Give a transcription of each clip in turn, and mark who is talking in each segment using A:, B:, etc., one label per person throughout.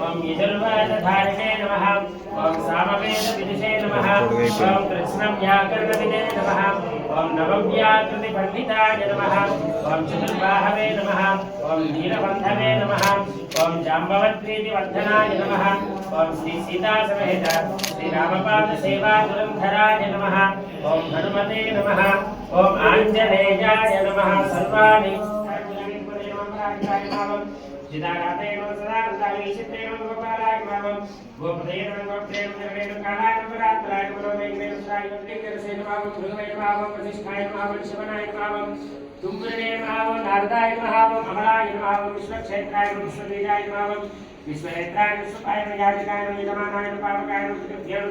A: ओम यजुर्वाधारिणे नमः। ओम सामवेद विदुषे नमः ओम कृष्णं व्याकरणविदे नमः। ओम नवव्याकृति पंडिताय नमः। ओम चतुर्बाहवे नमः। ओम नीलबन्धवे नमः। ओम जाम्बवत्रीति वर्धनाय नमः। ओम श्री सीता समेत श्री रामपाद सेवा गुरुधराय नमः। ओम हनुमते नमः। ओम आञ्जनेयाय नमः। सर्वाणि। जिदागातेन सदा प्रदाय क्षेत्रेण गोपालाय मावम गोपदेन गोपदेन सर्वेण कालाय नमरात्राय नमरोमेन वेदसाय नमृकरसेन मावम ध्रुवेन मावम प्रतिष्ठाय मावम शिवनाय मावम तुम्बुरने मावम नारदाय मावम अमलाय मावम विश्वक्षेत्राय विश्वदीजाय मावम विश्वनेत्राय विश्वपाय यादिकाय यजमानाय पावकाय कृत्येण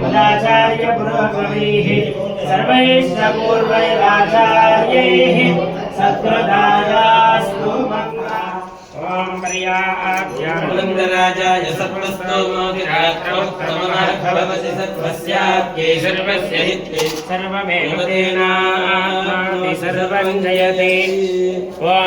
A: बुधाचार्य पुरोगमैः सर्वैश्वपूर्वैराचार्यैः सत्प्रदायास्तु मङ्गलम् ॐ पर्याभ्याम् पुरन्दराजाय सत्त्वस्तोमोऽधिरात्रमोत्तमनार्भवति सत्त्वस्याद्यै सर्वस्य
B: हित्यै।
A: सर्वमेव तेनात्माति सर्वं जयते।